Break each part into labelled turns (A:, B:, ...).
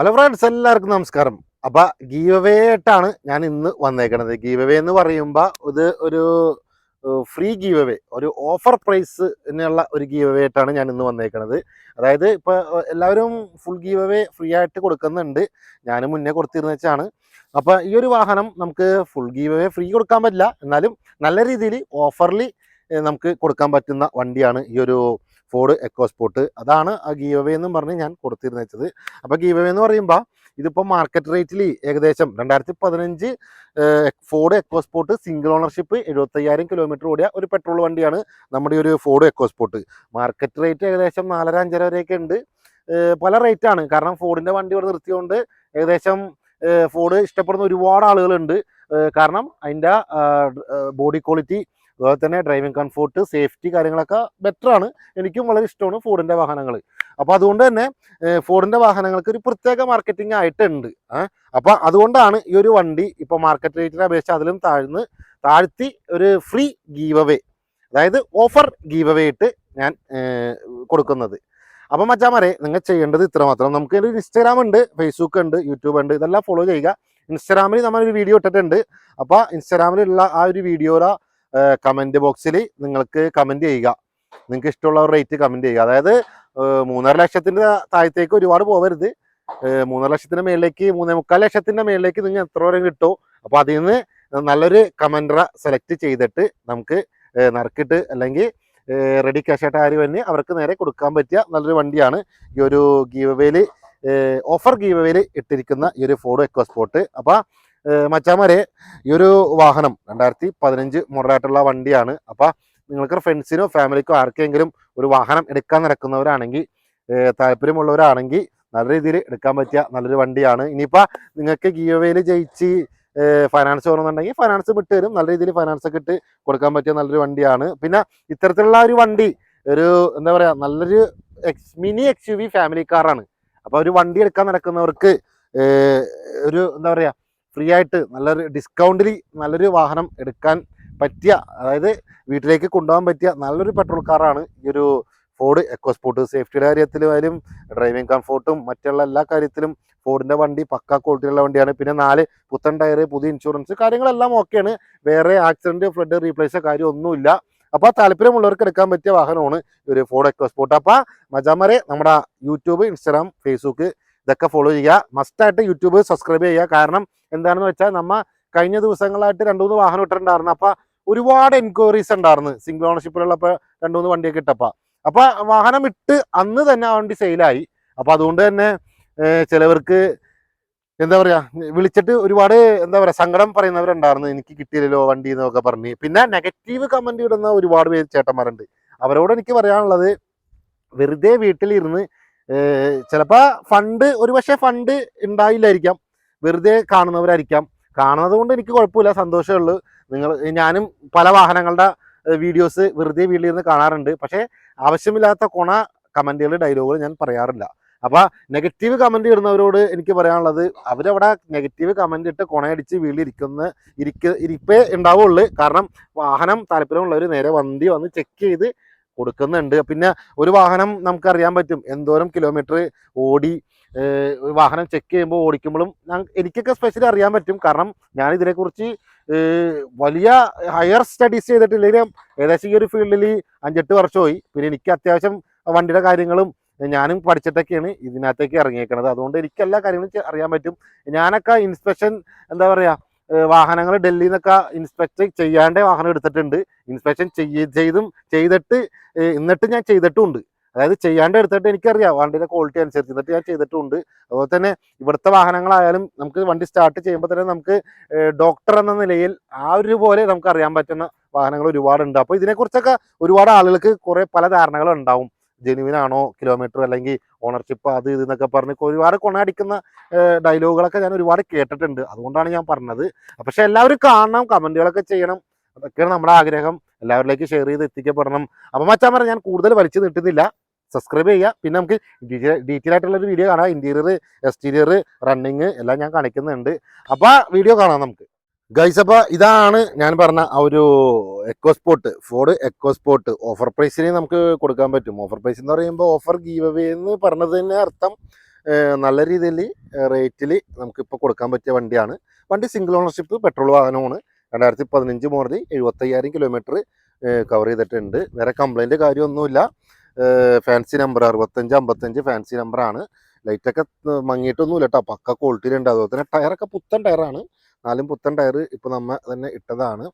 A: Hello friends എല്ലാവർക്കും നമസ്കാരം. അപ്പൊ ഗീവവേ ആയിട്ടാണ് ഞാൻ ഇന്ന് വന്നേക്കണത്. ഗീവവേ എന്ന് പറയുമ്പോൾ ഇത് ഒരു ഫ്രീ ഗീവവേ ഒരു ഓഫർ പ്രൈസ് എന്നുള്ള ഒരു ഗീവവേ ആയിട്ടാണ് ഞാൻ ഇന്ന് വന്നേക്കണത്. അതായത് ഇപ്പൊ എല്ലാവരും ഫുൾ ഗീവവേ ഫ്രീ ആയിട്ട് കൊടുക്കുന്നുണ്ട്. ഞാൻ മുന്നേ കൊടുത്തിരുന്ന വെച്ചാണ് അപ്പൊ ഈ ഒരു വാഹനം നമുക്ക് ഫുൾ ഗീവവേ ഫ്രീ കൊടുക്കാൻ പറ്റില്ല. എന്നാലും നല്ല രീതിയിൽ ഓഫറിൽ നമുക്ക് കൊടുക്കാൻ പറ്റുന്ന വണ്ടിയാണ് ഈ ഒരു ഫോർഡ് എക്കോസ്പോർട്ട് അതാണ് ആ ഗീവവേ എന്നും പറഞ്ഞ് ഞാൻ കൊടുത്തിരുന്നു വെച്ചത് അപ്പൊ ഗീവവേ എന്ന് പറയുമ്പോൾ ഇതിപ്പോൾ മാർക്കറ്റ് റേറ്റിൽ ഏകദേശം രണ്ടായിരത്തി പതിനഞ്ച് ഫോർഡ് എക്കോസ്പോർട്ട് സിംഗിൾ ഓണർഷിപ്പ് എഴുപത്തയ്യായിരം കിലോമീറ്റർ ഓടിയ ഒരു പെട്രോൾ വണ്ടിയാണ് നമ്മുടെ ഒരു ഫോർഡ് എക്കോസ്പോർട്ട് മാർക്കറ്റ് റേറ്റ് ഏകദേശം നാലര അഞ്ചര വരെയൊക്കെ ഉണ്ട്. പല റേറ്റ് ആണ്. കാരണം ഫോർഡിന്റെ വണ്ടി ഇവിടെ നിർത്തിയതുകൊണ്ട് ഏകദേശം ഫോർഡ് ഇഷ്ടപ്പെടുന്ന ഒരുപാട് ആളുകളുണ്ട്. കാരണം അതിന്റെ ബോഡി ക്വാളിറ്റി അതുപോലെ തന്നെ ഡ്രൈവിംഗ് കംഫോർട്ട് സേഫ്റ്റി കാര്യങ്ങളൊക്കെ ബെറ്ററാണ് എനിക്കും വളരെ ഇഷ്ടമാണ് ഫോർഡിന്റെ വാഹനങ്ങൾ അപ്പോൾ അതുകൊണ്ട് തന്നെ ഫോർഡിന്റെ വാഹനങ്ങൾക്ക് ഒരു പ്രത്യേക മാർക്കറ്റിംഗ് ആയിട്ടുണ്ട്. അപ്പോൾ അതുകൊണ്ടാണ് ഈ ഒരു വണ്ടി ഇപ്പോൾ മാർക്കറ്റ് റേറ്റിനെ അപേക്ഷിച്ച് അതിലും താഴ്ന്ന് താഴ്ത്തി ഒരു ഫ്രീ ഗീവ് അവേ അതായത് ഓഫർ ഗീവ് അവേ ഇട്ട് ഞാൻ കൊടുക്കുന്നത്. അപ്പം മച്ചാമാരെ നിങ്ങൾ ചെയ്യേണ്ടത് ഇത്രമാത്രം. നമുക്ക് ഒരു ഇൻസ്റ്റാഗ്രാം ഉണ്ട് ഫേസ്ബുക്ക് ഉണ്ട് യൂട്യൂബ് ഉണ്ട് ഇതെല്ലാം ഫോളോ ചെയ്യുക. ഇൻസ്റ്റാഗ്രാമിൽ നമ്മളൊരു വീഡിയോ ഇട്ടിട്ടുണ്ട്. അപ്പോൾ ഇൻസ്റ്റാഗ്രാമിലുള്ള ആ ഒരു വീഡിയോയുടെ കമന്റ് ബോക്സിൽ നിങ്ങൾക്ക് കമന്റ് ചെയ്യുക. നിങ്ങൾക്ക് ഇഷ്ടമുള്ള റേറ്റ് കമന്റ് ചെയ്യുക. അതായത് മൂന്നര ലക്ഷത്തിന്റെ താഴത്തേക്ക് ഒരുപാട് പോകരുത് മൂന്നര ലക്ഷത്തിന്റെ മേളിലേക്ക് മൂന്നേ മുക്കാൽ ലക്ഷത്തിന്റെ മേളിലേക്ക് നിങ്ങൾ എത്ര വരെ കിട്ടുമോ അപ്പോൾ അതിൽ നിന്ന് നല്ലൊരു കമന്ററ സെലക്ട് ചെയ്തിട്ട് നമുക്ക് നറുക്കിട്ട് അല്ലെങ്കിൽ റെഡി ക്യാഷ് ആയിട്ട് ആര് തന്നെ അവർക്ക് നേരെ കൊടുക്കാൻ പറ്റിയ നല്ലൊരു വണ്ടിയാണ് ഈ ഒരു ഗീവവേൽ ഓഫർ ഗീവവേൽ ഇട്ടിരിക്കുന്ന ഈ ഒരു ഫോർഡ് എക്കോസ്പോർട്ട് സ്പോട്ട് ഏഹ് മച്ചാമാരെ ഈ ഒരു വാഹനം രണ്ടായിരത്തി പതിനഞ്ച് മോഡലായിട്ടുള്ള വണ്ടിയാണ്. അപ്പോൾ നിങ്ങൾക്ക് ഫ്രണ്ട്സിനോ ഫാമിലിക്കോ ആർക്കെങ്കിലും ഒരു വാഹനം എടുക്കാൻ നടക്കുന്നവരാണെങ്കിൽ താല്പര്യമുള്ളവരാണെങ്കിൽ നല്ല രീതിയിൽ എടുക്കാൻ പറ്റിയ നല്ലൊരു വണ്ടിയാണ്. ഇനിയിപ്പോൾ നിങ്ങൾക്ക് ഗിയോവേയിൽ ജയിച്ച് ഫൈനാൻസ് വേണമെന്നുണ്ടെങ്കിൽ ഫൈനാൻസ് വിട്ട് തരും. നല്ല രീതിയിൽ ഫൈനാൻസ് ഒക്കെ ഇട്ട് കൊടുക്കാൻ പറ്റിയ നല്ലൊരു വണ്ടിയാണ്. പിന്നെ ഇത്തരത്തിലുള്ള ഒരു വണ്ടി ഒരു എന്താ പറയുക നല്ലൊരു X mini X U V family കാറാണ് അപ്പോൾ ഒരു വണ്ടി എടുക്കാൻ നടക്കുന്നവർക്ക് ഒരു എന്താ പറയാ ഫ്രീ ആയിട്ട് നല്ലൊരു ഡിസ്കൗണ്ടിൽ നല്ലൊരു വാഹനം എടുക്കാൻ പറ്റിയ അതായത് വീട്ടിലേക്ക് കൊണ്ടുപോകാൻ പറ്റിയ നല്ലൊരു പെട്രോൾ കാറാണ് ഈ ഒരു ഫോർഡ് എക്കോസ്പോർട്ട് സേഫ്റ്റിയുടെ കാര്യത്തിലായാലും ഡ്രൈവിംഗ് കംഫോർട്ടും മറ്റുള്ള എല്ലാ കാര്യത്തിലും ഫോർഡിന്റെ വണ്ടി പക്ക ക്വാളിറ്റിയുള്ള വണ്ടിയാണ്. പിന്നെ നാല് പുത്തൻ ടയർ പുതിയ ഇൻഷുറൻസ് കാര്യങ്ങളെല്ലാം ഓക്കെയാണ് വേറെ ആക്സിഡന്റ് ഫ്ലഡ് റീപ്ലേസോ കാര്യമൊന്നുമില്ല അപ്പോൾ അപ്പൊ താല്പര്യമുള്ളവർക്ക് എടുക്കാൻ പറ്റിയ വാഹനമാണ് ഒരു ഫോർഡ് എക്കോസ്പോർട്ട് അപ്പോൾ മജാമരെ നമ്മുടെ യൂട്യൂബ് ഇൻസ്റ്റാഗ്രാം ഫേസ്ബുക്ക് ഇതൊക്കെ ഫോളോ ചെയ്യുക. മസ്റ്റായിട്ട് യൂട്യൂബ് സബ്സ്ക്രൈബ് ചെയ്യുക. കാരണം എന്താണെന്ന് വെച്ചാൽ നമ്മൾ കഴിഞ്ഞ ദിവസങ്ങളായിട്ട് രണ്ടു മൂന്ന് വാഹനം ഇട്ടിട്ടുണ്ടായിരുന്നു. അപ്പൊ ഒരുപാട് എൻക്വയറീസ് ഉണ്ടായിരുന്നു. സിംഗിൾ ഓണർഷിപ്പിലുള്ളപ്പോൾ രണ്ടു മൂന്ന് വണ്ടിയൊക്കെ ഇട്ടപ്പോൾ അപ്പൊ വാഹനം ഇട്ട് അന്ന് തന്നെ ആ വണ്ടി സെയിലായി അപ്പൊ അതുകൊണ്ട് തന്നെ ചിലവർക്ക് എന്താ പറയാ വിളിച്ചിട്ട് ഒരുപാട് എന്താ പറയാ സങ്കടം പറയുന്നവരുണ്ടായിരുന്നു. എനിക്ക് കിട്ടിയില്ലല്ലോ വണ്ടി എന്നൊക്കെ പറഞ്ഞ്. പിന്നെ നെഗറ്റീവ് കമന്റ് ഇടുന്ന ഒരുപാട് പേര് ചേട്ടന്മാരുണ്ട്. അവരോട് എനിക്ക് പറയാനുള്ളത് വെറുതെ വീട്ടിലിരുന്ന് ഏഹ് ചിലപ്പോ ഫണ്ട് ഒരു പക്ഷേ ഫണ്ട് ഉണ്ടായില്ലായിരിക്കാം വെറുതെ കാണുന്നവരായിരിക്കാം. കാണുന്നത് കൊണ്ട് എനിക്ക് കുഴപ്പമില്ല സന്തോഷമേ ഉള്ളൂ. നിങ്ങൾ ഞാനും പല വാഹനങ്ങളുടെ വീഡിയോസ് വെറുതെ വീട്ടിലിരുന്ന് കാണാറുണ്ട്. പക്ഷേ ആവശ്യമില്ലാത്ത കൊണ കമന്റുകൾ ഡയലോഗുകൾ ഞാൻ പറയാറില്ല. അപ്പോൾ നെഗറ്റീവ് കമന്റ് ഇടുന്നവരോട് എനിക്ക് പറയാനുള്ളത് അവരവിടെ നെഗറ്റീവ് കമന്റ് ഇട്ട് കൊണയടിച്ച് വീട്ടിലിരിക്കുന്ന ഇരിക്ക ഇരിപ്പേ ഉണ്ടാവുള്ളൂ കാരണം വാഹനം താല്പര്യമുള്ളവർ നേരെ വണ്ടി വന്ന് ചെക്ക് ചെയ്ത് കൊടുക്കുന്നുണ്ട്. പിന്നെ ഒരു വാഹനം നമുക്ക് അറിയാൻ പറ്റും. എന്തോരം കിലോമീറ്റർ ഓടി വാഹനം ചെക്ക് ചെയ്യുമ്പോൾ ഓടിക്കുമ്പോഴും എനിക്കൊക്കെ സ്പെഷ്യലി അറിയാൻ പറ്റും. കാരണം ഞാൻ ഇതിനെക്കുറിച്ച് വലിയ ഹയർ സ്റ്റഡീസ് ചെയ്തിട്ടില്ലെങ്കിലും ഏകദേശം ഈ ഒരു ഫീൽഡിൽ അഞ്ചെട്ട് വർഷമായി. പിന്നെ എനിക്ക് അത്യാവശ്യം വണ്ടിയുടെ കാര്യങ്ങളും ഞാനും പഠിച്ചിട്ടൊക്കെയാണ് ഇതിനകത്തേക്ക് ഇറങ്ങിയേക്കുന്നത് അതുകൊണ്ട് എനിക്ക് എല്ലാ കാര്യങ്ങളും അറിയാൻ പറ്റും. ഞാനൊക്കെ ഇൻസ്പെക്ഷൻ എന്താ പറയാ വാഹനങ്ങൾ ഡൽഹിയിൽ നിന്നൊക്കെ ഇൻസ്പെക്ട് ചെയ്യാണ്ടേ വാഹനം എടുത്തിട്ടുണ്ട്. ഇൻസ്പെക്ഷൻ ചെയ്തും ചെയ്തിട്ട് എന്നിട്ട് ഞാൻ ചെയ്തിട്ടുമുണ്ട്. അതായത് ചെയ്യാണ്ട് എടുത്തിട്ട് എനിക്കറിയാം വണ്ടിയുടെ ക്വാളിറ്റി അനുസരിച്ച്. എന്നിട്ട് ഞാൻ ചെയ്തിട്ടുണ്ട് അതുപോലെ തന്നെ ഇവിടുത്തെ വാഹനങ്ങളായാലും നമുക്ക് വണ്ടി സ്റ്റാർട്ട് ചെയ്യുമ്പോൾ തന്നെ നമുക്ക് ഡോക്ടർ എന്ന നിലയിൽ ആ ഒരു പോലെ നമുക്ക് അറിയാൻ പറ്റുന്ന വാഹനങ്ങൾ ഒരുപാടുണ്ട്. അപ്പോൾ ഇതിനെക്കുറിച്ചൊക്കെ ഒരുപാട് ആളുകൾക്ക് കുറേ പല ധാരണകളും ഉണ്ടാവും ജെനുവിൻ ആണോ കിലോമീറ്റർ അല്ലെങ്കിൽ ഓണർഷിപ്പ് അത് ഇത് എന്നൊക്കെ പറഞ്ഞ് ഒരുപാട് കൊണയടിക്കുന്ന ഡയലോഗുകളൊക്കെ ഞാൻ ഒരുപാട് കേട്ടിട്ടുണ്ട്. അതുകൊണ്ടാണ് ഞാൻ പറഞ്ഞത്. പക്ഷെ എല്ലാവരും കാണണം കമന്റുകളൊക്കെ ചെയ്യണം. അതൊക്കെയാണ് നമ്മുടെ ആഗ്രഹം. എല്ലാവരിലേക്ക് ഷെയർ ചെയ്ത് എത്തിക്കപ്പെടണം. അപ്പം മച്ചാൻ പറഞ്ഞ ഞാൻ കൂടുതൽ വലിച്ചു നീട്ടുന്നില്ല. സബ്സ്ക്രൈബ് ചെയ്യുക. പിന്നെ നമുക്ക് ഡീറ്റെയിൽ ആയിട്ടുള്ള ഒരു വീഡിയോ കാണാം. ഇന്റീരിയർ എക്സ്റ്റീരിയർ റണ്ണിങ് എല്ലാം ഞാൻ കാണിക്കുന്നുണ്ട്. അപ്പോൾ വീഡിയോ കാണാം നമുക്ക്. ഗൈസ് അപ്പോൾ ഇതാണ് ഞാൻ പറഞ്ഞ ആ ഒരു എക്കോസ്പോട്ട് ഫോർഡ് എക്കോസ്പോട്ട് ഓഫർ പ്രൈസിന് നമുക്ക് കൊടുക്കാൻ പറ്റും. ഓഫർ പ്രൈസ് എന്ന് പറയുമ്പോൾ ഓഫർ ഗീവ് അവേ എന്ന് പറഞ്ഞത് തന്നെ അർത്ഥം നല്ല രീതിയിൽ റേറ്റിൽ നമുക്കിപ്പോൾ കൊടുക്കാൻ പറ്റിയ വണ്ടിയാണ്. വണ്ടി സിംഗിൾ ഓണർഷിപ്പ് പെട്രോൾ വാഹനമാണ്. രണ്ടായിരത്തി പതിനഞ്ച് മോഡൽ എഴുപത്തയ്യായിരം കിലോമീറ്റർ കവർ ചെയ്തിട്ടുണ്ട്. വേറെ കംപ്ലൈന്റ് കാര്യമൊന്നുമില്ല. ഫാൻസി നമ്പർ അറുപത്തഞ്ച് അമ്പത്തഞ്ച് ഫാൻസി നമ്പറാണ് ലൈറ്റൊക്കെ മങ്ങിയിട്ടൊന്നുമില്ല കേട്ടോ പക്ക ക്വാളിറ്റിയിലുണ്ട് അതുപോലെ തന്നെ ടയറൊക്കെ പുത്തൻ ടയറാണ് നാലും പുത്തൻ ടയർ ഇപ്പോൾ നമ്മൾ തന്നെ ഇട്ടതാണ്.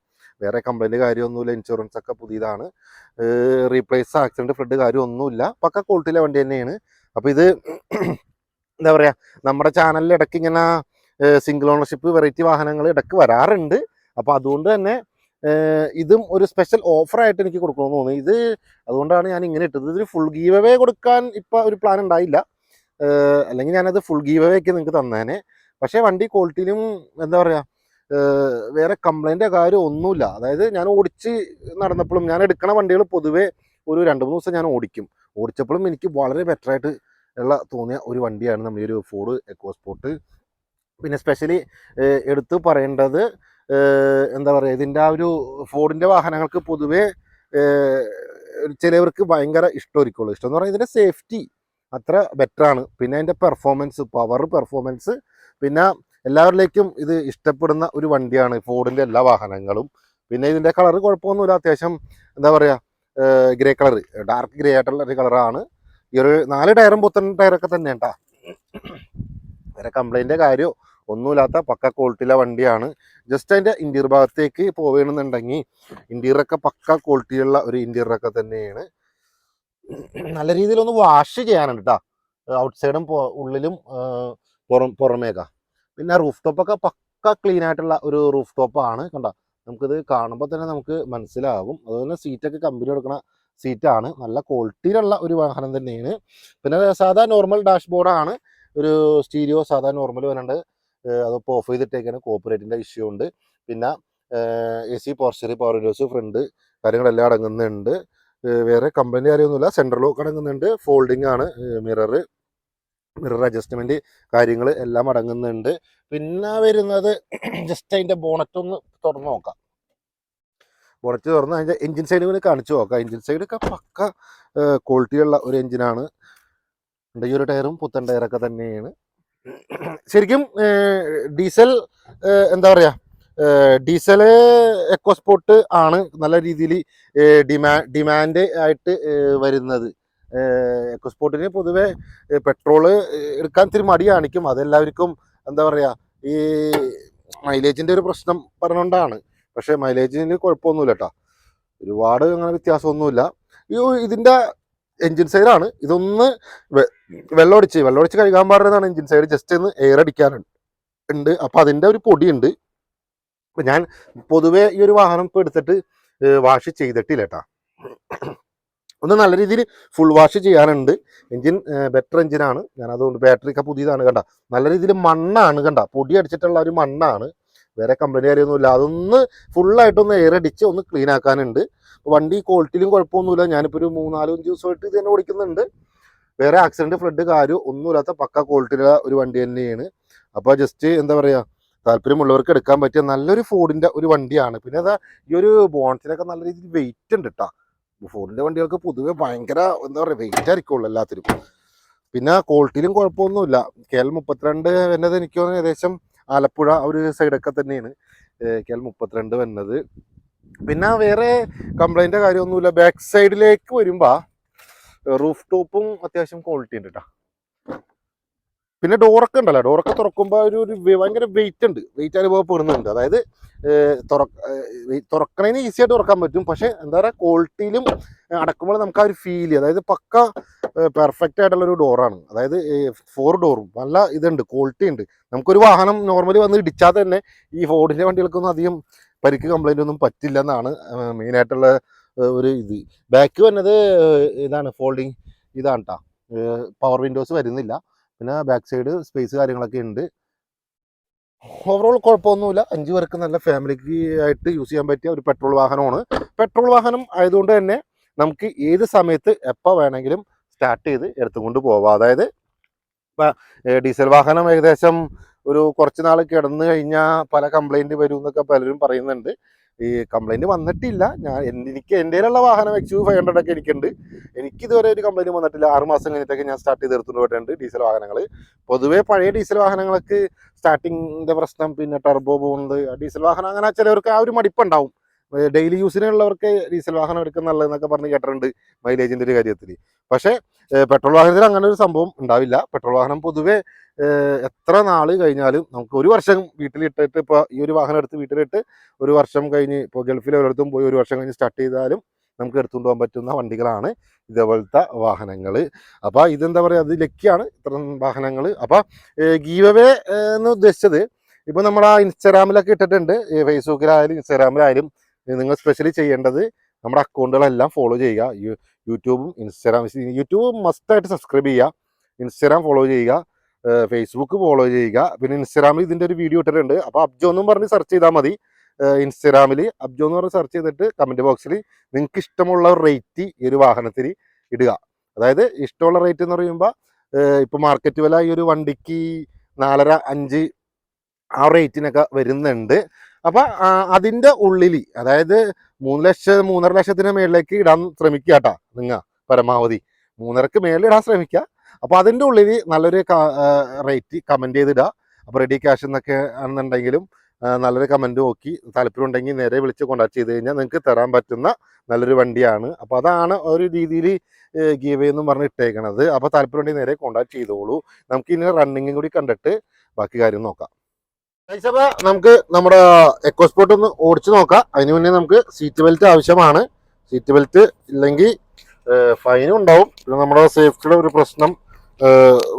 A: വേറെ കംപ്ലൈന്റ് കാര്യമൊന്നുമില്ല ഇൻഷുറൻസ് ഒക്കെ പുതിയതാണ്. റീപ്ലേസ് ആക്സിഡന്റ് ഫ്ലഡ് കാര്യമൊന്നുമില്ല. പക്ക ക്വാളിറ്റിയിലെ വണ്ടി തന്നെയാണ്. അപ്പോൾ ഇത് എന്താ പറയുക നമ്മുടെ ചാനലിൽ ഇടയ്ക്ക് ഇങ്ങനെ സിംഗിൾ ഓണർഷിപ്പ് വെറൈറ്റി വാഹനങ്ങൾ ഇടയ്ക്ക് വരാറുണ്ട്. അപ്പോൾ അതുകൊണ്ട് തന്നെ ഇതും ഒരു സ്പെഷ്യൽ ഓഫറായിട്ട് എനിക്ക് കൊടുക്കണമെന്ന് തോന്നി ഇത് അതുകൊണ്ടാണ് ഞാൻ ഇങ്ങനെ ഇട്ടത്. ഇതൊരു ഫുൾ ഗീവ് അവേ കൊടുക്കാൻ ഇപ്പോൾ ഒരു പ്ലാൻ ഉണ്ടായില്ല. അല്ലെങ്കിൽ ഞാനത് ഫുൾ ഗീവ് അവേ ഒക്കെ നിങ്ങൾക്ക് തന്നേനെ. പക്ഷേ വണ്ടി ക്വാളിറ്റിയിലും എന്താ പറയുക വേറെ കംപ്ലൈന്റെ കാര്യം ഒന്നുമില്ല. അതായത് ഞാൻ ഓടിച്ച് നടന്നപ്പോഴും ഞാൻ എടുക്കണ വണ്ടികൾ പൊതുവേ ഒരു രണ്ട് മൂന്ന് ദിവസം ഞാൻ ഓടിക്കും. ഓടിച്ചപ്പോഴും എനിക്ക് വളരെ ബെറ്ററായിട്ട് ഉള്ള തോന്നിയ ഒരു വണ്ടിയാണ് നമ്മൾ ഈ ഒരു ഫോർഡ് എക്കോസ്പോർട്ട് പിന്നെ സ്പെഷ്യലി എടുത്ത് പറയേണ്ടത് എന്താ പറയുക ഇതിന്റെ ആ ഒരു ഫോർഡിന്റെ വാഹനങ്ങൾക്ക് പൊതുവേ ചിലവർക്ക് ഭയങ്കര ഇഷ്ടമായിരിക്കുള്ളൂ ഇഷ്ടം എന്ന് പറഞ്ഞാൽ ഇതിന്റെ സേഫ്റ്റി അത്ര ബെറ്ററാണ് പിന്നെ അതിന്റെ പെർഫോമൻസ് പവർ പെർഫോമൻസ് പിന്നെ എല്ലാവരിലേക്കും ഇത് ഇഷ്ടപ്പെടുന്ന ഒരു വണ്ടിയാണ് ഫോർഡിന്റെ എല്ലാ വാഹനങ്ങളും. പിന്നെ ഇതിന്റെ കളർ കുഴപ്പമൊന്നുമില്ല. അത്യാവശ്യം എന്താ പറയുക ഗ്രേ കളർ ഡാർക്ക് ഗ്രേ ആയിട്ടുള്ള ഒരു കളറാണ് ഈ ഒരു നാല് ടയറും പുത്തൻ ടയറൊക്കെ തന്നെ ഉണ്ടാ വേറെ കംപ്ലൈന്റ് കാര്യമോ ഒന്നുമില്ലാത്ത പക്ക ക്വാളിറ്റിയിലെ വണ്ടിയാണ്. ജസ്റ്റ് അതിന്റെ ഇന്റീർ ഭാഗത്തേക്ക് പോവുകയാണെന്നുണ്ടെങ്കിൽ ഇന്റീരിയറൊക്കെ പക്ക ക്വാളിറ്റിയുള്ള ഒരു ഇന്റീരിയറൊക്കെ തന്നെയാണ്. നല്ല രീതിയിൽ ഒന്ന് വാഷ് ചെയ്യാനുണ്ട് കേട്ടോ ഔട്ട്സൈഡും ഉള്ളിലും പുറം പുറമേക്ക. പിന്നെ റൂഫ് ടോപ്പൊക്കെ പക്ക ക്ലീൻ ആയിട്ടുള്ള ഒരു റൂഫ് ടോപ്പാണ് കണ്ട? നമുക്കിത് കാണുമ്പോൾ തന്നെ നമുക്ക് മനസ്സിലാകും അതുപോലെ സീറ്റൊക്കെ കമ്പനി കൊടുക്കുന്ന സീറ്റാണ് നല്ല ക്വാളിറ്റിയിലുള്ള ഒരു വാഹനം തന്നെയാണ്. പിന്നെ സാധാ നോർമൽ ഡാഷ്ബോർഡാണ് ഒരു സ്റ്റീരിയോ സാധാ നോർമൽ വരുന്നുണ്ട്. അതിപ്പോൾ ഓഫ് ചെയ്തിട്ടേക്കാണ്. കോപ്പറേറ്റിന്റെ ഇഷ്യൂ ഉണ്ട്. പിന്നെ എ സി പോർച്ചറി പവർ വിൻഡോസ് ഫ്രണ്ട് കാര്യങ്ങളെല്ലാം അടങ്ങുന്നുണ്ട്. വേറെ കമ്പനി കാര്യമൊന്നുമില്ല. സെൻട്രൽ ലോക്ക് അടങ്ങുന്നുണ്ട്. ഫോൾഡിംഗ് ആണ് മിറർ മിറർ അഡ്ജസ്റ്റ്മെന്റ് കാര്യങ്ങൾ എല്ലാം അടങ്ങുന്നുണ്ട്. പിന്നെ വരുന്നത് ജസ്റ്റ് അതിന്റെ ബോണറ്റ് ഒന്ന് തുറന്നു നോക്കാം. ബോണറ്റ് തുറന്ന് അതിന്റെ എഞ്ചിൻ സൈഡ് കൂടി കാണിച്ചു നോക്കാം. സൈഡ് ഒക്കെ പക്ക ക്വാളിറ്റിയുള്ള ഒരു എഞ്ചിനാണ് ഈ ഒരു ടയറും പുത്തൻ ടയറൊക്കെ തന്നെയാണ്. ശരിക്കും ഡീസൽ എന്താ പറയാ ഡീസൽ എക്കോസ്പോർട്ട് ആണ് നല്ല രീതിയിൽ ഡിമാ ഡിമാൻഡ് ആയിട്ട് വരുന്നത്. എക്കോസ്പോർട്ടിന് പൊതുവെ പെട്രോൾ എടുക്കാൻ ഇത്തിരി മടി കാണിക്കും അതെല്ലാവർക്കും എന്താ പറയുക ഈ മൈലേജിന്റെ ഒരു പ്രശ്നം പറഞ്ഞുകൊണ്ടാണ് പക്ഷേ മൈലേജിന് കുഴപ്പമൊന്നുമില്ല കേട്ടോ ഒരുപാട് അങ്ങനെ വ്യത്യാസമൊന്നുമില്ല. ഈ ഇതിന്റെ എൻജിൻ സൈഡാണ്. ഇതൊന്ന് വെള്ളമടിച്ച് വെള്ളമടിച്ച് കഴുകാൻ പാടുന്നതാണ് എൻജിൻ സൈഡ്. ജസ്റ്റ് ഒന്ന് എയർ അടിക്കാനുണ്ട് ഉണ്ട്. അപ്പോൾ അതിന്റെ ഒരു പൊടിയുണ്ട്. ഞാൻ പൊതുവേ ഈ ഒരു വാഹനം ഇപ്പോൾ എടുത്തിട്ട് വാഷ് ചെയ്തിട്ടില്ല കേട്ടാ ഒന്ന് നല്ല രീതിയിൽ ഫുൾ വാഷ് ചെയ്യാനുണ്ട്. എഞ്ചിൻ ബെറ്റർ എഞ്ചിനാണ് ഞാൻ അതുകൊണ്ട് ബാറ്ററി ഒക്കെ പുതിയതാണ് കണ്ട. നല്ല രീതിയിൽ മണ്ണാണ് കണ്ട. പൊടി അടിച്ചിട്ടുള്ള ഒരു മണ്ണാണ്. വേറെ കംപ്ലൈന്റ് കാര്യമൊന്നുമില്ല അതൊന്ന് ഫുള്ളായിട്ടൊന്ന് എയർ അടിച്ച് ഒന്ന് ക്ലീൻ ആക്കാനുണ്ട്. വണ്ടി ക്വാളിറ്റിയിലും കുഴപ്പമൊന്നുമില്ല. ഞാനിപ്പോൾ ഒരു മൂന്നാലും അഞ്ച് ദിവസമായിട്ട് ഇത് തന്നെ ഓടിക്കുന്നുണ്ട്. വേറെ ആക്സിഡന്റ് ഫ്ലഡ് കാര്യം ഒന്നുമില്ലാത്ത പക്ക ക്വാളിറ്റിയുള്ള ഒരു വണ്ടി തന്നെയാണ്. അപ്പോൾ ജസ്റ്റ് എന്താ പറയുക താല്പര്യമുള്ളവർക്ക് എടുക്കാൻ പറ്റിയ നല്ലൊരു ഫോർഡിന്റെ ഒരു വണ്ടിയാണ്. പിന്നെ അതാ ഈ ഒരു ബോൺസിനൊക്കെ നല്ല രീതിയിൽ വെയിറ്റ് ഉണ്ട് കേട്ടോ ഫോർഡിന്റെ വണ്ടികൾക്ക് പൊതുവെ ഭയങ്കര എന്താ പറയുക വെയിറ്റ് ആയിരിക്കുള്ളൂ എല്ലാത്തിനും. പിന്നെ ക്വാളിറ്റിയിലും കുഴപ്പമൊന്നുമില്ല. കെ എൽ മുപ്പത്തിരണ്ട് വരുന്നത് എനിക്ക് തോന്നുന്നു ഏകദേശം ആലപ്പുഴ ഒരു സൈഡൊക്കെ തന്നെയാണ്. കെ എൽ മുപ്പത്തിരണ്ട് വരുന്നത് പിന്നെ വേറെ കംപ്ലൈന്റ് കാര്യമൊന്നുമില്ല. ബാക്ക് സൈഡിലേക്ക് വരുമ്പോൾ റൂഫ് ടോപ്പും അത്യാവശ്യം ക്വാളിറ്റി ഉണ്ട് കേട്ടോ പിന്നെ ഡോറൊക്കെ ഉണ്ടല്ലോ. ഡോറൊക്കെ തുറക്കുമ്പോൾ ഒരു ഒരു ഭയങ്കര വെയിറ്റ് ഉണ്ട്. വെയിറ്റ് അനുഭവപ്പെടുന്നുണ്ട്. അതായത് ഏഹ്, തുറ- തുറക്കണതിന് ഈസി ആയിട്ട് തുറക്കാൻ പറ്റും. പക്ഷെ എന്താ പറയുക ക്വാളിറ്റിയിലും അടക്കുമ്പോൾ നമുക്ക് ആ ഒരു ഫീൽ അതായത് പക്ക പെർഫെക്റ്റ് ആയിട്ടുള്ള ഒരു ഡോറാണ് അതായത് ഫോർ ഡോറും നല്ല ഇതുണ്ട് ക്വാളിറ്റി ഉണ്ട്. നമുക്കൊരു വാഹനം നോർമലി വന്ന് ഇടിച്ചാൽ തന്നെ ഈ ഫോർഡിന്റെ വണ്ടികൾക്കൊന്നും അധികം പരിക്ക് കംപ്ലൈന്റ് ഒന്നും പറ്റില്ല എന്നാണ് മെയിനായിട്ടുള്ള ഒരു ഇത്. ബാക്ക് വന്നത് ഇതാണ് ഫോൾഡിങ് ഇതാണ് കേട്ടോ പവർ വിൻഡോസ് വരുന്നില്ല. പിന്നെ ബാക്ക് സൈഡ് സ്പേസ് കാര്യങ്ങളൊക്കെ ഉണ്ട് ഓവറോൾ കുഴപ്പമൊന്നുമില്ല അഞ്ച് പേർക്ക് നല്ല ഫാമിലിക്ക് ആയിട്ട് യൂസ് ചെയ്യാൻ പറ്റിയ ഒരു പെട്രോൾ വാഹനമാണ്. പെട്രോൾ വാഹനം ആയതുകൊണ്ട് തന്നെ നമുക്ക് ഏത് സമയത്ത് എപ്പോൾ വേണമെങ്കിലും സ്റ്റാർട്ട് ചെയ്ത് എടുത്തുകൊണ്ട് പോവാം. അതായത് ഡീസൽ വാഹനം ഏകദേശം ഒരു കുറച്ച് നാൾ കിടന്നു കഴിഞ്ഞാൽ പല കംപ്ലൈന്റ് വരും എന്നൊക്കെ പലരും പറയുന്നുണ്ട്. ഈ കംപ്ലൈന്റ് വന്നിട്ടില്ല. ഞാൻ എനിക്ക് എന്റെ ഉള്ള വാഹനം എക്സ് യു ഫൈവ് ഹൺഡ്രഡ് ഒക്കെ എനിക്കുണ്ട്. എനിക്ക് ഇതുവരെ ഒരു കംപ്ലൈന്റ് വന്നിട്ടില്ല. ആറ് മാസം കഴിഞ്ഞിട്ടൊക്കെ ഞാൻ സ്റ്റാർട്ട് ചെയ്ത് എടുത്തുകൊണ്ട് ഡീസൽ വാഹനങ്ങൾ പൊതുവേ പഴയ ഡീസൽ വാഹനങ്ങൾക്ക് സ്റ്റാർട്ടിങ്ങിന്റെ പ്രശ്നം പിന്നെ ടർബോ പോകുന്നത് ഡീസൽ വാഹനം അങ്ങനെ ചിലവർക്ക് ആ ഒരു മടിപ്പുണ്ടാവും. ഡെയിലി യൂസിനുള്ളവർക്ക് ഡീസൽ വാഹനം എടുക്കുന്ന നല്ലതെന്നൊക്കെ പറഞ്ഞ് കേട്ടിട്ടുണ്ട് മൈലേജിന്റെ ഒരു കാര്യത്തിൽ പക്ഷേ പെട്രോൾ വാഹനത്തിൽ അങ്ങനെ ഒരു സംഭവം ഉണ്ടാവില്ല. പെട്രോൾ വാഹനം പൊതുവെ എത്ര നാൾ കഴിഞ്ഞാലും നമുക്ക് ഒരു വർഷം വീട്ടിലിട്ടിട്ട് ഇപ്പോൾ ഈ ഒരു വാഹനം എടുത്ത് വീട്ടിലിട്ട് ഒരു വർഷം കഴിഞ്ഞ് ഇപ്പോൾ ഗൾഫിൽ ഒരിടത്തും പോയി ഒരു വർഷം കഴിഞ്ഞ് സ്റ്റാർട്ട് ചെയ്താലും നമുക്ക് എടുത്തുകൊണ്ട് പോകാൻ പറ്റുന്ന വണ്ടികളാണ് ഇതേപോലത്തെ വാഹനങ്ങൾ അപ്പോൾ ഇതെന്താ പറയുക അത് ലക്കിയാണ് ഇത്തരം വാഹനങ്ങൾ അപ്പോൾ ഗീവവേ എന്ന് ഉദ്ദേശിച്ചത് ഇപ്പോൾ നമ്മൾ ആ ഇൻസ്റ്റാഗ്രാമിലൊക്കെ ഇട്ടിട്ടുണ്ട്. ഫേസ്ബുക്കിലായാലും ഇൻസ്റ്റാഗ്രാമിലായാലും നിങ്ങൾ സ്പെഷ്യലി ചെയ്യേണ്ടത് നമ്മുടെ അക്കൗണ്ടുകളെല്ലാം ഫോളോ ചെയ്യുക. യൂട്യൂബും ഇൻസ്റ്റാഗ്രാം യൂട്യൂബ് മസ്റ്റായിട്ട് സബ്സ്ക്രൈബ് ചെയ്യുക. ഇൻസ്റ്റാഗ്രാം ഫോളോ ചെയ്യുക. ഫേസ്ബുക്ക് ഫോളോ ചെയ്യുക. പിന്നെ ഇൻസ്റ്റാഗ്രാമിൽ ഇതിന്റെ ഒരു വീഡിയോ ഇട്ടിട്ടുണ്ട്. അപ്പോൾ അബ്ജോ എന്നും പറഞ്ഞ് സെർച്ച് ചെയ്താൽ മതി. ഇൻസ്റ്റാഗ്രാമിൽ അബ്ജോ എന്ന് പറഞ്ഞ് സെർച്ച് ചെയ്തിട്ട് കമന്റ് ബോക്സിൽ നിങ്ങൾക്ക് ഇഷ്ടമുള്ള റേറ്റ് ഈ ഒരു വാഹനത്തിന് ഇടുക. അതായത് ഇഷ്ടമുള്ള റേറ്റ് എന്ന് പറയുമ്പോൾ ഇപ്പോൾ മാർക്കറ്റ് വില ഈ ഒരു വണ്ടിക്ക് നാലര അഞ്ച് ആ റേറ്റിനൊക്കെ വരുന്നുണ്ട്. അപ്പൊ അതിന്റെ ഉള്ളിൽ അതായത് മൂന്ന് ലക്ഷം മൂന്നര ലക്ഷത്തിന് മേളിലേക്ക് ഇടാൻ ശ്രമിക്കുക കേട്ടാ നിങ്ങൾ പരമാവധി. മൂന്നരക്ക് മേളിൽ ഇടാൻ ശ്രമിക്കുക അപ്പൊ അതിന്റെ ഉള്ളിൽ നല്ലൊരു റേറ്റ് കമന്റ് ചെയ്തിടുക അപ്പൊ റെഡി ക്യാഷ് എന്നൊക്കെ ആണെന്നുണ്ടെങ്കിലും നല്ലൊരു കമന്റ് നോക്കി താല്പര്യം ഉണ്ടെങ്കിൽ നേരെ വിളിച്ച് കോൺടാക്ട് ചെയ്ത് കഴിഞ്ഞാൽ നിങ്ങൾക്ക് തരാൻ പറ്റുന്ന നല്ലൊരു വണ്ടിയാണ്. അപ്പോൾ അതാണ് ഒരു രീതിയിൽ ഗീവ് എന്ന് പറഞ്ഞ് ഇട്ടേക്കണത്. അപ്പൊ താല്പര്യം ഉണ്ടെങ്കിൽ നേരെ കോൺടാക്ട് ചെയ്തോളൂ. നമുക്ക് ഇനി റണ്ണിങ്ങും കൂടി കണ്ടിട്ട് ബാക്കി കാര്യം നോക്കാം. അപ്പൊ നമുക്ക് നമ്മുടെ എക്കോസ്പോർട്ട് ഒന്ന് ഓടിച്ചു നോക്കാം. അതിന് മുന്നേ നമുക്ക് സീറ്റ് ബെൽറ്റ് ആവശ്യമാണ്. സീറ്റ് ബെൽറ്റ് ഇല്ലെങ്കിൽ ഫൈനും ഉണ്ടാവും. പിന്നെ നമ്മുടെ സേഫ്റ്റിയുടെ ഒരു പ്രശ്നം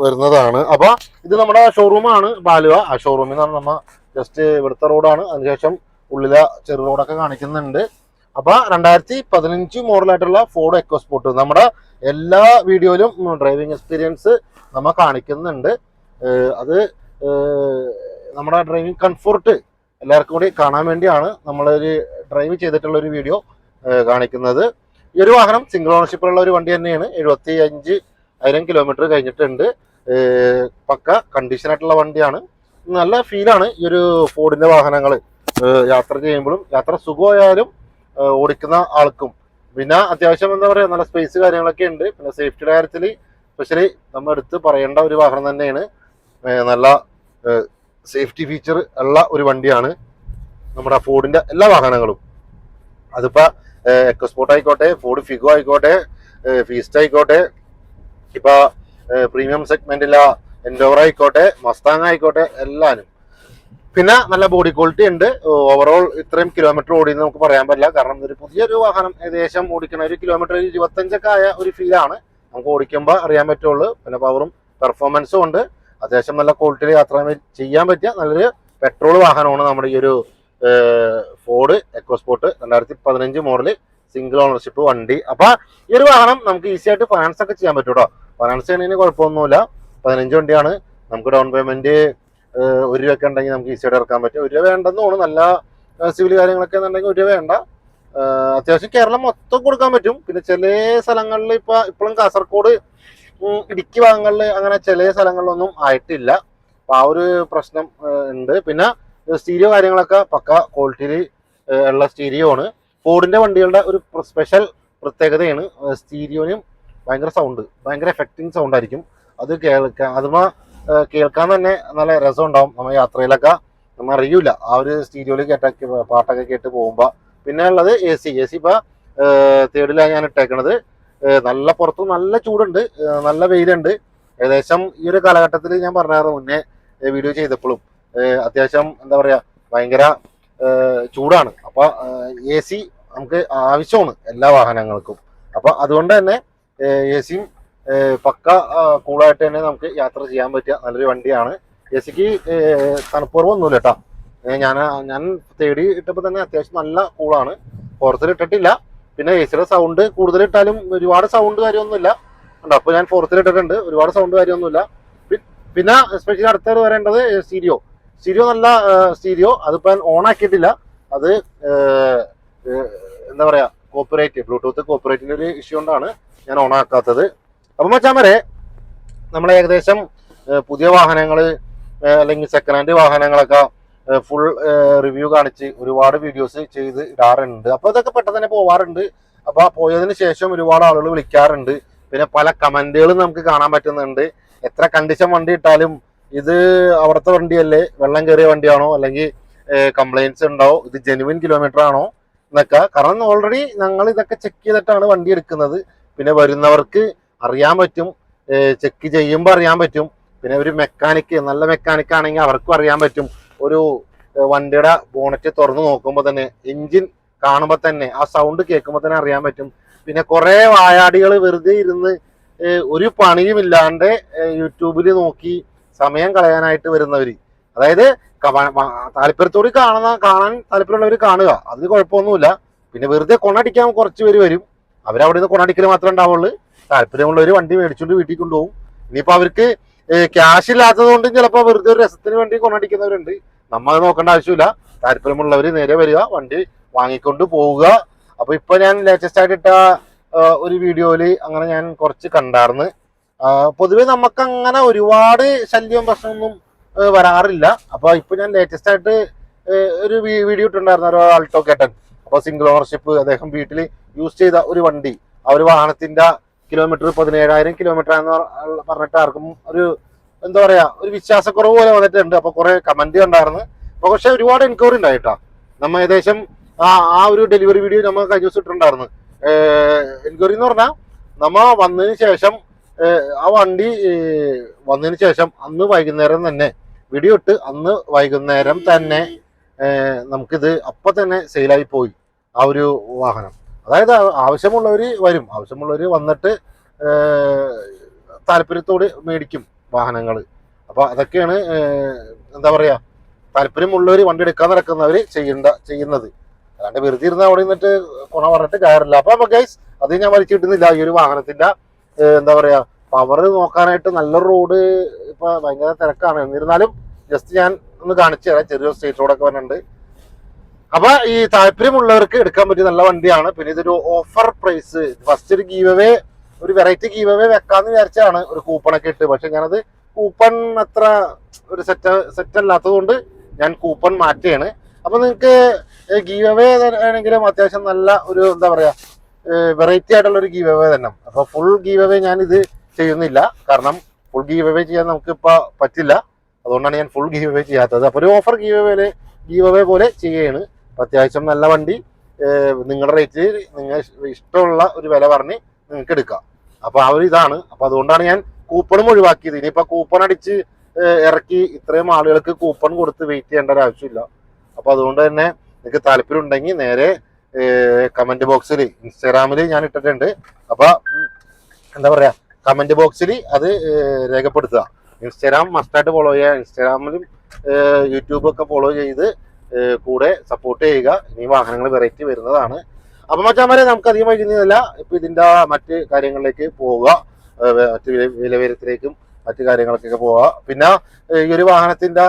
A: വരുന്നതാണ്. അപ്പൊ ഇത് നമ്മുടെ ഷോറൂമാണ് ബാലുവ. ആ ഷോറൂമിൽ നിന്നാണ് നമ്മ ജസ്റ്റ് ഇവിടുത്തെ റോഡാണ് അതിനുശേഷം ഉള്ളിലെ ചെറു റോഡൊക്കെ കാണിക്കുന്നുണ്ട്. അപ്പൊ രണ്ടായിരത്തി പതിനഞ്ച് മോഡലായിട്ടുള്ള ഫോർഡ് എക്കോസ്പോർട്ട് നമ്മുടെ എല്ലാ വീഡിയോയിലും ഡ്രൈവിംഗ് എക്സ്പീരിയൻസ് നമ്മ കാണിക്കുന്നുണ്ട്. അത് നമ്മുടെ ഡ്രൈവിംഗ് കംഫോർട്ട് എല്ലാവർക്കും കൂടി കാണാൻ വേണ്ടിയാണ് നമ്മളൊരു ഡ്രൈവ് ചെയ്തിട്ടുള്ള ഒരു വീഡിയോ കാണിക്കുന്നത്. ഈ ഒരു വാഹനം സിംഗിൾ ഓണർഷിപ്പിലുള്ള ഒരു വണ്ടി തന്നെയാണ്. എഴുപത്തി അഞ്ച് ആയിരം കിലോമീറ്റർ കഴിഞ്ഞിട്ടുണ്ട്. പക്ക കണ്ടീഷൻ ആയിട്ടുള്ള വണ്ടിയാണ്. നല്ല ഫീലാണ് ഈ ഒരു ഫോർഡിന്റെ വാഹനങ്ങൾ യാത്ര ചെയ്യുമ്പോഴും യാത്ര സുഖമായാലും ഓടിക്കുന്ന ആൾക്കും. പിന്നെ അത്യാവശ്യം എന്താ പറയുക നല്ല സ്പേസ് കാര്യങ്ങളൊക്കെ ഉണ്ട്. പിന്നെ സേഫ്റ്റിയുടെ കാര്യത്തിൽ സ്പെഷ്യലി നമ്മൾ എടുത്ത് പറയേണ്ട ഒരു വാഹനം തന്നെയാണ്. നല്ല സേഫ്റ്റി ഫീച്ചർ ഉള്ള ഒരു വണ്ടിയാണ് നമ്മുടെ ഫോർഡിന്റെ എല്ലാ വാഹനങ്ങളും. അതിപ്പോ എക്കോസ്പോർട്ട് ആയിക്കോട്ടെ ഫോർഡ് ഫിഗോ ആയിക്കോട്ടെ ഫീസ്റ്റ് ആയിക്കോട്ടെ ഇപ്പൊ പ്രീമിയം സെഗ്മെന്റിലെ എൻഡോർ ആയിക്കോട്ടെ മസ്താങ് ആയിക്കോട്ടെ എല്ലാനും. പിന്നെ നല്ല ബോഡി ക്വാളിറ്റി ഉണ്ട്. ഓവറോൾ ഇത്രയും കിലോമീറ്റർ ഓടിയെന്ന് നമുക്ക് പറയാൻ പറ്റില്ല. കാരണം ഇതൊരു പുതിയൊരു വാഹനം. ഏകദേശം ഓടിക്കണ ഒരു കിലോമീറ്റർ ഇരുപത്തഞ്ചൊക്കെ ആയ ഒരു ഫീലാണ് നമുക്ക് ഓടിക്കുമ്പോൾ അറിയാൻ പറ്റുള്ളൂ. പിന്നെ പവറും പെർഫോമൻസും ഉണ്ട്. അത്യാവശ്യം നല്ല ക്വാളിറ്റിയിൽ യാത്ര ചെയ്യാൻ പറ്റിയ നല്ലൊരു പെട്രോൾ വാഹനമാണ് നമ്മുടെ ഈ ഒരു ഫോർഡ് എക്കോസ്പോർട്ട് രണ്ടായിരത്തി പതിനഞ്ച് മോഡൽ സിംഗിൾ ഓണർഷിപ്പ് വണ്ടി. അപ്പൊ ഈ ഒരു വാഹനം നമുക്ക് ഈസി ആയിട്ട് ഫൈനാൻസ് ഒക്കെ ചെയ്യാൻ പറ്റും കേട്ടോ ഫൈനാൻസ് ചെയ്യണതിന് കുഴപ്പമൊന്നുമില്ല. പതിനഞ്ച് വണ്ടിയാണ്. നമുക്ക് ഡൗൺ പേയ്മെന്റ് ഒരു രൂപ ഒക്കെ ഉണ്ടെങ്കിൽ നമുക്ക് ഈസി ആയിട്ട് ഇറക്കാൻ പറ്റും. ഒരു രൂപ വേണ്ടെന്ന് തോന്നുന്നു. നല്ല സിവിൽ കാര്യങ്ങളൊക്കെ എന്നുണ്ടെങ്കിൽ ഒരു രൂപ വേണ്ട. അത്യാവശ്യം കേരളം മൊത്തം കൊടുക്കാൻ പറ്റും. പിന്നെ ചില സ്ഥലങ്ങളിൽ ഇപ്പൊ ഇപ്പോഴും കാസർഗോഡ് ഇടുക്കി ഭാഗങ്ങളിൽ അങ്ങനെ ചില സ്ഥലങ്ങളിലൊന്നും ആയിട്ടില്ല. അപ്പൊ ആ ഒരു പ്രശ്നം ഉണ്ട്. പിന്നെ സ്റ്റീരിയോ കാര്യങ്ങളൊക്കെ പക്ക ക്വാളിറ്റിയിൽ ഉള്ള സ്റ്റീരിയോ ആണ്. ഫോർഡിന്റെ വണ്ടികളുടെ ഒരു സ്പെഷ്യൽ പ്രത്യേകതയാണ് സ്റ്റീരിയോനും ഭയങ്കര സൗണ്ട് ഭയങ്കര എഫക്റ്റിംഗ് സൗണ്ട് ആയിരിക്കും. അത് കേൾക്കാൻ ഏഹ് കേൾക്കാൻ തന്നെ നല്ല രസം ഉണ്ടാവും നമ്മൾ യാത്രയിലൊക്കെ നമ്മൾ അറിയൂല. ആ ഒരു സ്റ്റീരിയോയിൽ കേട്ട പാട്ടൊക്കെ കേട്ട് പോകുമ്പോൾ പിന്നെ ഉള്ളത് എ സി എ സി ഇപ്പൊ തേർഡിലാണ് ഞാൻ ഇട്ടേക്കണത്. നല്ല പുറത്ത് നല്ല ചൂടുണ്ട്. നല്ല വെയിലുണ്ട്. ഏകദേശം ഈ ഒരു കാലഘട്ടത്തിൽ ഞാൻ പറഞ്ഞായിരുന്നു മുന്നേ വീഡിയോ ചെയ്തപ്പോഴും. അത്യാവശ്യം എന്താ പറയാ ഭയങ്കര ചൂടാണ്. അപ്പൊ എ സി നമുക്ക് ആവശ്യമാണ് എല്ലാ വാഹനങ്ങൾക്കും. അപ്പൊ അതുകൊണ്ട് തന്നെ എ സിയും പക്ക കൂളായിട്ട് തന്നെ നമുക്ക് യാത്ര ചെയ്യാൻ പറ്റിയ നല്ലൊരു വണ്ടിയാണ്. എ സിക്ക് തണുപ്പുറവൊന്നുമില്ല കേട്ടോ. ഞാൻ ഞാൻ തേടി ഇട്ടപ്പോൾ തന്നെ അത്യാവശ്യം നല്ല കൂളാണ്. പുറത്തിൽ ഇട്ടിട്ടില്ല പിന്നെ എ സിയുടെ സൗണ്ട് കൂടുതൽ ഇട്ടാലും ഒരുപാട് സൗണ്ട് കാര്യമൊന്നുമില്ല. ഉണ്ട് അപ്പോൾ ഞാൻ ഫോർത്തിൽ ഇട്ടിട്ടുണ്ട്. ഒരുപാട് സൗണ്ട് കാര്യമൊന്നുമില്ല. പിന്നെ സ്പെഷ്യലി അടുത്തത് വരേണ്ടത് സ്റ്റീരിയോ സ്റ്റീരിയോ നല്ല സ്റ്റീരിയോ അതിപ്പോൾ ഞാൻ ഓൺ ആക്കിയിട്ടില്ല. അത് എന്താ പറയാ കോപ്പറേറ്റ് ബ്ലൂടൂത്ത് കോപ്പറേറ്റിന്റെ ഒരു ഇഷ്യൂ കൊണ്ടാണ് ഞാൻ ഓൺ ആക്കാത്തത്. അപ്പം മച്ചാൻ വരെ നമ്മൾ ഏകദേശം പുതിയ വാഹനങ്ങൾ അല്ലെങ്കിൽ സെക്കൻഡ് ഹാൻഡ് വാഹനങ്ങളൊക്കെ ഫുൾ റിവ്യൂ കാണിച്ച് ഒരുപാട് വീഡിയോസ് ചെയ്ത് ഇടാറുണ്ട്. അപ്പോൾ ഇതൊക്കെ പെട്ടെന്ന് തന്നെ പോവാറുണ്ട്. അപ്പോൾ പോയതിന് ശേഷം ഒരുപാട് ആളുകൾ വിളിക്കാറുണ്ട്. പിന്നെ പല കമന്റുകളും നമുക്ക് കാണാൻ പറ്റുന്നുണ്ട്. എത്ര കണ്ടീഷൻ വണ്ടി ഇട്ടാലും ഇത് അവിടുത്തെ വണ്ടിയല്ലേ? വെള്ളം കയറിയ വണ്ടിയാണോ? അല്ലെങ്കിൽ കംപ്ലൈൻസ് ഉണ്ടാവും? ഇത് ജെനുവിൻ കിലോമീറ്റർ ആണോ? എന്നൊക്കെ. കാരണം ഓൾറെഡി ഞങ്ങൾ ഇതൊക്കെ ചെക്ക് ചെയ്തിട്ടാണ് വണ്ടി എടുക്കുന്നത്. പിന്നെ വരുന്നവർക്ക് അറിയാൻ പറ്റും. ചെക്ക് ചെയ്യുമ്പോൾ അറിയാൻ പറ്റും. പിന്നെ ഒരു മെക്കാനിക്ക് നല്ല മെക്കാനിക്ക് ആണെങ്കിൽ അവർക്കും അറിയാൻ പറ്റും. ഒരു വണ്ടിയുടെ ബോണറ്റ് തുറന്നു നോക്കുമ്പോൾ തന്നെ എഞ്ചിൻ കാണുമ്പോൾ തന്നെ ആ സൗണ്ട് കേൾക്കുമ്പോൾ തന്നെ അറിയാൻ പറ്റും. പിന്നെ കുറെ വായാടികൾ വെറുതെ ഇരുന്ന് ഒരു പണിയും ഇല്ലാണ്ട് യൂട്യൂബിൽ നോക്കി സമയം കളയാനായിട്ട് വരുന്നവർ അതായത് താല്പര്യത്തോട് കാണുന്ന കാണാൻ താല്പര്യമുള്ളവർ കാണുക. അതിന് കുഴപ്പമൊന്നുമില്ല. പിന്നെ വെറുതെ കൊണടിക്കാൻ കുറച്ച് പേര് വരും. അവരവിടെ നിന്ന് കൊണടിക്കൽ മാത്രമേ ഉണ്ടാവുള്ളൂ. താല്പര്യമുള്ളവർ വണ്ടി മേടിച്ചുകൊണ്ട് വീട്ടിൽ കൊണ്ടുപോകും. ഇനിയിപ്പോൾ അവർക്ക് ക്യാഷ് ഇല്ലാത്തത് കൊണ്ട് ചിലപ്പോൾ വെറുതെ ഒരു രസത്തിന് വേണ്ടി കൊണ്ടടിക്കുന്നവരുണ്ട്. നമ്മൾ നോക്കേണ്ട ആവശ്യമില്ല. താല്പര്യമുള്ളവർ നേരെ വരിക വണ്ടി വാങ്ങിക്കൊണ്ട് പോവുക. അപ്പൊ ഇപ്പൊ ഞാൻ ലേറ്റസ്റ്റ് ആയിട്ട് ഇട്ട ഒരു വീഡിയോയിൽ അങ്ങനെ ഞാൻ കുറച്ച് കണ്ടാർന്ന്. ആ, പൊതുവെ നമുക്ക് അങ്ങനെ ഒരുപാട് ശല്യവും പ്രശ്നമൊന്നും വരാറില്ല. അപ്പൊ ഇപ്പൊ ഞാൻ ലേറ്റസ്റ്റ് ആയിട്ട് ഒരു വീഡിയോ ഇട്ടുണ്ടായിരുന്നു ഒരു ആൾട്ടോ കേട്ടൻ അപ്പൊ സിംഗിൾ ഓണർഷിപ്പ് അദ്ദേഹം വീട്ടിൽ യൂസ് ചെയ്ത ഒരു വണ്ടി. ആ ഒരു വാഹനത്തിന്റെ കിലോമീറ്റർ പതിനേഴായിരം കിലോമീറ്റർ എന്ന് പറഞ്ഞിട്ട് ആർക്കും ഒരു എന്താ പറയാ ഒരു വിശ്വാസക്കുറവ് പോലെ വന്നിട്ടുണ്ട്. അപ്പൊ കുറെ കമന്റ് കണ്ടായിരുന്നു അപ്പൊ പക്ഷെ ഒരുപാട് എൻക്വയറി ഉണ്ടായിട്ടാ നമ്മ ഏകദേശം ആ ആ ഒരു ഡെലിവറി വീഡിയോ നമ്മൾ കഴിഞ്ഞ ദിവസം ഇട്ടിട്ടുണ്ടായിരുന്നു. എൻക്വയറി എന്ന് പറഞ്ഞാൽ നമ്മ വന്നതിന് ശേഷം ആ വണ്ടി വന്നതിന് ശേഷം അന്ന് വൈകുന്നേരം തന്നെ വീഡിയോ ഇട്ട് അന്ന് വൈകുന്നേരം തന്നെ നമുക്കിത് അപ്പൊ തന്നെ സെയിലായി പോയി. ആ ഒരു വാഹനം. അതായത് ആവശ്യമുള്ളവർ വരും. ആവശ്യമുള്ളവർ വന്നിട്ട് താല്പര്യത്തോടെ മേടിക്കും വാഹനങ്ങൾ അപ്പോൾ അതൊക്കെയാണ് എന്താ പറയാ താല്പര്യമുള്ളവർ വണ്ടി എടുക്കാൻ നടക്കുന്നവർ ചെയ്യേണ്ട ചെയ്യുന്നത്. അല്ലാണ്ട് വെറുതെ ഇരുന്ന് അവിടെ നിന്നിട്ട് കുണ പറഞ്ഞിട്ട് കയറില്ല അപ്പൊ ഗൈസ് അത് ഞാൻ വലിച്ചു കിട്ടുന്നില്ല. ഈ ഒരു വാഹനത്തിന്റെ എന്താ പറയാ പവർ നോക്കാനായിട്ട് നല്ല റോഡ് ഇപ്പൊ ഭയങ്കര തിരക്കാണ്. എന്നിരുന്നാലും ജസ്റ്റ് ഞാൻ ഒന്ന് കാണിച്ചു തരാം. ചെറിയ സ്ട്രീറ്റ് റോഡൊക്കെ വരുന്നുണ്ട് അപ്പൊ ഈ താല്പര്യമുള്ളവർക്ക് എടുക്കാൻ പറ്റിയ നല്ല വണ്ടിയാണ്. പിന്നെ ഇതൊരു ഓഫർ പ്രൈസ് ഫസ്റ്റ് ഒരു ഗീവവേ ഒരു വെറൈറ്റി ഗീവവേ വെക്കാന്ന് വിചാരിച്ചാണ് ഒരു കൂപ്പണൊക്കെ ഇട്ട്. പക്ഷെ ഞാനത് കൂപ്പൺ അത്ര ഒരു സെറ്റ് സെറ്റ് അല്ലാത്തതുകൊണ്ട് ഞാൻ കൂപ്പൺ മാറ്റുകയാണ് അപ്പൊ നിങ്ങൾക്ക് ഗീവവേ ആണെങ്കിലും അത്യാവശ്യം നല്ല ഒരു എന്താ പറയാ വെറൈറ്റി ആയിട്ടുള്ള ഒരു ഗീവവേ തന്നെ. അപ്പൊ ഫുൾ ഗീവവേ ഞാൻ ഇത് ചെയ്യുന്നില്ല. കാരണം ഫുൾ ഗീവവേ ചെയ്യാൻ നമുക്ക് ഇപ്പൊ പറ്റില്ല. അതുകൊണ്ടാണ് ഞാൻ ഫുൾ ഗീവവേ ചെയ്യാത്തത്. അപ്പൊ ഒരു ഓഫർ ഗീവവേ ഗീവവേ പോലെ അപ്പൊ അത്യാവശ്യം നല്ല വണ്ടി നിങ്ങളുടെ റേറ്റിൽ നിങ്ങൾ ഇഷ്ടമുള്ള ഒരു വില പറഞ്ഞ് നിങ്ങൾക്ക് എടുക്കാം. അപ്പൊ ആ ഒരു ഇതാണ്. അപ്പൊ അതുകൊണ്ടാണ് ഞാൻ കൂപ്പണും ഒഴിവാക്കിയത്. ഇനിയിപ്പോ കൂപ്പൺ അടിച്ച് ഇറക്കി ഇത്രയും ആളുകൾക്ക് കൂപ്പൺ കൊടുത്ത് വെയിറ്റ് ചെയ്യേണ്ട ഒരു ആവശ്യമില്ല. അപ്പൊ അതുകൊണ്ട് തന്നെ നിങ്ങൾക്ക് താല്പര്യം ഉണ്ടെങ്കിൽ നേരെ കമന്റ് ബോക്സിൽ ഇൻസ്റ്റാഗ്രാമിൽ ഞാൻ ഇട്ടിട്ടുണ്ട്. അപ്പൊ എന്താ പറയാ കമന്റ് ബോക്സിൽ അത് രേഖപ്പെടുത്തുക. ഇൻസ്റ്റാഗ്രാം മസ്റ്റായിട്ട് ഫോളോ ചെയ്യുക. ഇൻസ്റ്റാഗ്രാമിലും യൂട്യൂബൊക്കെ ഫോളോ ചെയ്ത് കൂടെ സപ്പോർട്ട് ചെയ്യുക. ഇനി വാഹനങ്ങൾ വെറൈറ്റി വരുന്നതാണ്. അപ്പൊ മച്ചാമാരെ നമുക്ക് അധികം വൈകുന്നില്ല ഇപ്പൊ ഇതിന്റെ മറ്റ് കാര്യങ്ങളിലേക്ക് പോവുക. മറ്റ് വില വിലവരത്തിലേക്കും മറ്റു കാര്യങ്ങൾക്കൊക്കെ പോവുക. പിന്നെ ഈ ഒരു വാഹനത്തിന്റെ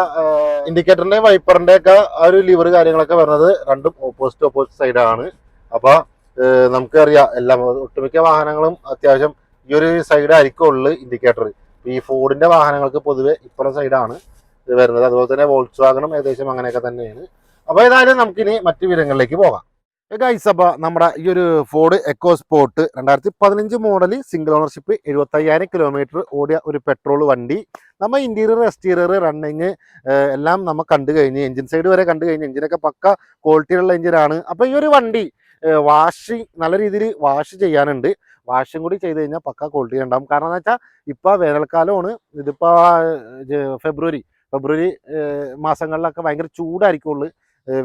A: ഇൻഡിക്കേറ്ററിന്റെ വൈപ്പറിന്റെ ഒക്കെ ആ ഒരു ലിവർ കാര്യങ്ങളൊക്കെ വരുന്നത് രണ്ടും ഓപ്പോസിറ്റ് ഓപ്പോസിറ്റ് സൈഡാണ് അപ്പൊ നമുക്കറിയാം എല്ലാം ഒട്ടുമിക്ക വാഹനങ്ങളും അത്യാവശ്യം ഈ ഒരു സൈഡായിരിക്കും ഉള്ളു ഇൻഡിക്കേറ്റർ ഈ ഫോർഡിന്റെ വാഹനങ്ങൾക്ക് പൊതുവെ ഇപ്പുറം സൈഡാണ് വരുന്നത്. അതുപോലെ തന്നെ വോൾസ് ഏകദേശം അങ്ങനെയൊക്കെ തന്നെയാണ്. അപ്പൊ ഏതായാലും നമുക്കിനി മറ്റു വിവരങ്ങളിലേക്ക് പോകാം. ഗൈസ് അപ്പോൾ നമ്മുടെ ഈ ഒരു ഫോർഡ് എക്കോ സ്പോർട്ട് രണ്ടായിരത്തി പതിനഞ്ച് മോഡൽ സിംഗിൾ ഓണർഷിപ്പ് എഴുപത്തയ്യായിരം കിലോമീറ്റർ ഓടിയ ഒരു പെട്രോൾ വണ്ടി. നമ്മൾ ഇന്റീരിയർ എക്സ്റ്റീരിയർ റണ്ണിങ് എല്ലാം നമ്മൾ കണ്ടു കഴിഞ്ഞ് എഞ്ചിൻ സൈഡ് വരെ കണ്ടു കഴിഞ്ഞ് എഞ്ചിനൊക്കെ പക്ക ക്വാളിറ്റിയുള്ള എഞ്ചിനാണ് അപ്പോൾ ഈ ഒരു വണ്ടി വാഷ് നല്ല രീതിയിൽ വാഷ് ചെയ്യാനുണ്ട്. വാഷും കൂടി ചെയ്ത് കഴിഞ്ഞാൽ പക്ക ക്വാളിറ്റി ഉണ്ടാവും കാരണം എന്ന് വെച്ചാൽ ഇപ്പോൾ വേനൽക്കാലമാണ്. ഇതിപ്പോൾ ഫെബ്രുവരി. ഫെബ്രുവരി മാസങ്ങളിലൊക്കെ ഭയങ്കര ചൂടായിരിക്കുള്ളൂ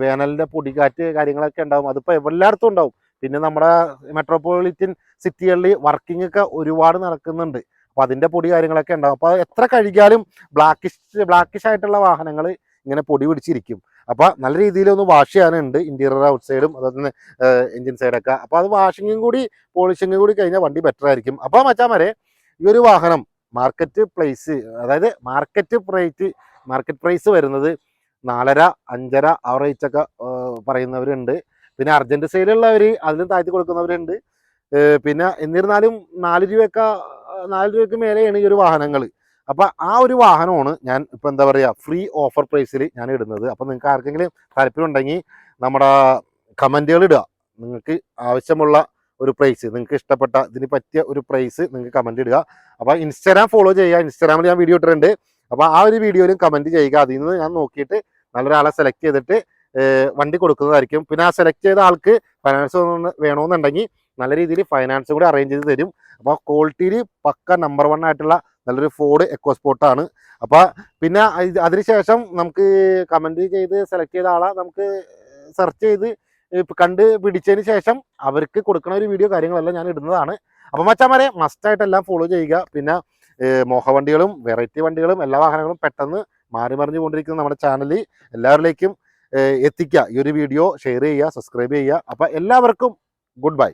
A: വേനലിന്റെ പൊടിക്കാറ്റ് കാര്യങ്ങളൊക്കെ ഉണ്ടാവും. അതിപ്പോൾ എല്ലായിടത്തും ഉണ്ടാവും. പിന്നെ നമ്മുടെ മെട്രോപൊളിറ്റൻ സിറ്റികളിൽ വർക്കിംഗ് ഒക്കെ ഒരുപാട് നടക്കുന്നുണ്ട്. അപ്പോൾ അതിന്റെ പൊടി കാര്യങ്ങളൊക്കെ ഉണ്ടാവും. അപ്പോൾ എത്ര കഴുകിയാലും ബ്ലാക്കിഷ് ബ്ലാക്കിഷ് ആയിട്ടുള്ള വാഹനങ്ങൾ ഇങ്ങനെ പൊടി പിടിച്ചിരിക്കും. അപ്പോൾ നല്ല രീതിയിൽ ഒന്ന് വാഷ് ചെയ്യാനുണ്ട്. ഇന്റീരിയർ ഔട്ട് സൈഡും അതുപോലെ എഞ്ചിൻ സൈഡൊക്കെ അപ്പോൾ അത് വാഷിങ്ങും കൂടി പോളിഷിങ്ങും കൂടി കഴിഞ്ഞാൽ വണ്ടി ബെറ്റർ ആയിരിക്കും. അപ്പോൾ മച്ചാമാരെ ഈ ഒരു വാഹനം മാർക്കറ്റ് പ്ലേസ് അതായത് മാർക്കറ്റ് പ്രൈറ്റ് മാർക്കറ്റ് പ്രൈസ് വരുന്നത് നാലര അഞ്ചര ആ റേറ്റൊക്കെ പറയുന്നവരുണ്ട്. പിന്നെ അർജന്റ് സെയിലുള്ളവർ അതിലും താഴ്ത്തി കൊടുക്കുന്നവരുണ്ട്. പിന്നെ എന്നിരുന്നാലും നാല് രൂപയൊക്കെ നാല് രൂപയ്ക്ക് മേലെയാണ് ഈ ഒരു വാഹനങ്ങൾ അപ്പം ആ ഒരു വാഹനമാണ് ഞാൻ ഇപ്പം എന്താ പറയുക ഫ്രീ ഓഫർ പ്രൈസിൽ ഞാൻ ഇടുന്നത്. അപ്പം നിങ്ങൾക്ക് ആർക്കെങ്കിലും താല്പര്യമുണ്ടെങ്കിൽ നമ്മുടെ കമന്റുകൾ ഇടുക. നിങ്ങൾക്ക് ആവശ്യമുള്ള ഒരു പ്രൈസ് നിങ്ങൾക്ക് ഇഷ്ടപ്പെട്ട ഇതിന് പറ്റിയ ഒരു പ്രൈസ് നിങ്ങൾക്ക് കമന്റ് ഇടുക. അപ്പോൾ ഇൻസ്റ്റാഗ്രാം ഫോളോ ചെയ്യുക. ഇൻസ്റ്റാഗ്രാമിൽ ഞാൻ വീഡിയോ ഇട്ടിട്ടുണ്ട്. അപ്പോൾ ആ ഒരു വീഡിയോയിലും കമന്റ് ചെയ്യുക. അതിൽ നിന്ന് ഞാൻ നോക്കിയിട്ട് നല്ലൊരാളെ സെലക്ട് ചെയ്തിട്ട് വണ്ടി കൊടുക്കുന്നതായിരിക്കും. പിന്നെ ആ സെലക്ട് ചെയ്ത ആൾക്ക് ഫൈനാൻസ് വേണമെന്നുണ്ടെങ്കിൽ നല്ല രീതിയിൽ ഫൈനാൻസ് കൂടി അറേഞ്ച് ചെയ്ത് തരും. അപ്പോൾ ക്വാളിറ്റിയിൽ പക്ക നമ്പർ വൺ ആയിട്ടുള്ള നല്ലൊരു ഫോർഡ് എക്കോസ്പോർട്ടാണ് അപ്പോൾ പിന്നെ അതിനുശേഷം നമുക്ക് കമന്റ് ചെയ്ത് സെലക്ട് ചെയ്ത ആളെ നമുക്ക് സെർച്ച് ചെയ്ത് കണ്ട് പിടിച്ചതിന് ശേഷം അവർക്ക് കൊടുക്കുന്ന ഒരു വീഡിയോ കാര്യങ്ങളെല്ലാം ഞാൻ ഇടുന്നതാണ്. അപ്പം മച്ചാമാരെ മസ്റ്റായിട്ടെല്ലാം ഫോളോ ചെയ്യുക. പിന്നെ ഏർ മോഹ വണ്ടികളും വെറൈറ്റി വണ്ടികളും എല്ലാ വാഹനങ്ങളും പെട്ടെന്ന് മാറി മറിഞ്ഞു കൊണ്ടിരിക്കുന്ന നമ്മുടെ ചാനലിൽ എല്ലാവരിലേക്കും എത്തിക്കുക. ഈ ഒരു വീഡിയോ ഷെയർ ചെയ്യുക സബ്സ്ക്രൈബ് ചെയ്യുക. അപ്പം എല്ലാവർക്കും ഗുഡ് ബൈ